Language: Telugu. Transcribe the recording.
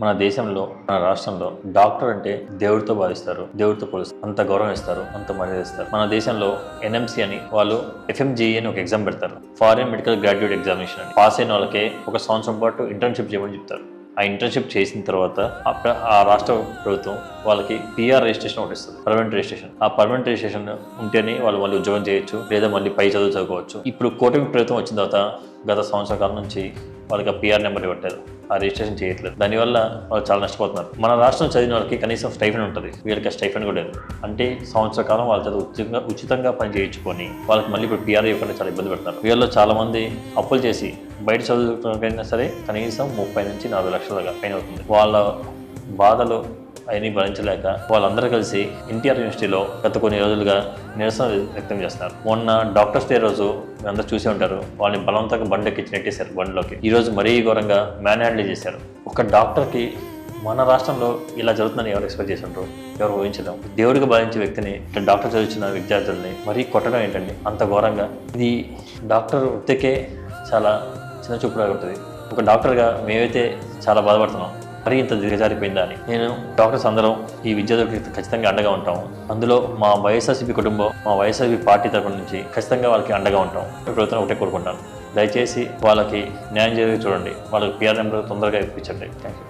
మన దేశంలో మన రాష్ట్రంలో డాక్టర్ అంటే దేవుడితో భావిస్తారు దేవుడితో పోలుస్తారు. అంత గౌరవం ఇస్తారు అంత మర్యాద ఇస్తారు. మన దేశంలో ఎన్ఎంసి అని వాళ్ళు ఎఫ్ఎంజీఈ అని ఒక ఎగ్జామ్ పెడతారు. ఫారిన్ మెడికల్ గ్రాడ్యుయేట్ ఎగ్జామినేషన్ అని. పాస్ అయిన వాళ్ళకే ఒక సంవత్సరం పాటు ఇంటర్న్షిప్ చేయమని చెప్తారు. ఆ ఇంటర్న్షిప్ చేసిన తర్వాత ఆ ఆ రాష్ట్ర ప్రభుత్వం వాళ్ళకి పిఆర్ రిజిస్ట్రేషన్ ఒకటి ఇస్తుంది. Permanent registration. ఆ పర్మనెంట్ రిజిస్ట్రేషన్ ఉంటేనే వాళ్ళు మళ్ళీ ఉద్యోగం చేయొచ్చు లేదా మళ్ళీ పై చదువు చదువుకోవచ్చు. ఇప్పుడు కూటమి ప్రభుత్వం వచ్చిన తర్వాత గత సంవత్సర కాలం నుంచి వాళ్ళకి ఆ పిఆర్ నెంబర్ ఇవ్వట్లేదు. ఆ రిజిస్ట్రేషన్ చేయట్లేదు. దానివల్ల వాళ్ళు చాలా నష్టపోతున్నారు. మన రాష్ట్రం చదివిన వాళ్ళకి కనీసం స్టైఫెండ్ ఉంటుంది. వీళ్ళకి స్టైఫెండ్ కూడా లేదు. అంటే సంవత్సర కాలం వాళ్ళ చదువు ఉచితంగా ఉచితంగా పని చేయించుకొని వాళ్ళకి మళ్ళీ ఇప్పుడు పిఆర్ ఇవ్వకుండా చాలా ఇబ్బంది పెడతారు వీళ్ళలో చాలా మంది అప్పులు చేసి బయట చదువుతున్నకైనా సరే కనీసం ముప్పై నుంచి నలభై లక్షల పైన అవుతుంది. వాళ్ళ బాధలు అవన్నీ భరించలేక వాళ్ళందరూ కలిసి ఎన్టీఆర్ యూనివర్సిటీలో గత కొన్ని రోజులుగా నిరసన వ్యక్తం చేస్తున్నారు. మొన్న డాక్టర్స్ డే రోజు అందరూ చూసే ఉంటారు. వాళ్ళని బలవంతంగా బండి ఎక్కించి నెట్టేశారు బండిలోకి. ఈ రోజు మరీ ఘోరంగా మ్యాన్ హ్యాండిల్ చేశారు. ఒక డాక్టర్కి మన రాష్ట్రంలో ఇలా జరుగుతుందని ఎవరు ఎక్స్పెక్ట్ చేసి ఉంటారు ఎవరు ఊహించలేం. దేవుడికి భావించే వ్యక్తిని డాక్టర్ చదివించిన విద్యార్థుల్ని మరీ కొట్టడం ఏంటండి? అంత ఘోరంగా. ఇది డాక్టర్ వృత్తికే చాలా చిన్న చూపులాగా ఉంటుంది. ఒక డాక్టర్గా మేమైతే చాలా బాధపడుతున్నాం. మరీ ఇంత దిగజారిపోయిందా అని నేను డాక్టర్స్ అందరం ఈ విద్యార్థులకి ఖచ్చితంగా అండగా ఉంటాము అందులో మా వైఎస్ఆర్సీపీ కుటుంబం మా వైఎస్ఆర్సీపీ పార్టీ తరపు నుంచి ఖచ్చితంగా వాళ్ళకి అండగా ఉంటాం. ప్రభుత్వం ఒకటే కోరుకుంటాను దయచేసి వాళ్ళకి న్యాయం జరిగి చూడండి. వాళ్ళకి పిఆర్ నెంబర్ తొందరగా ఇప్పించండి. Thank you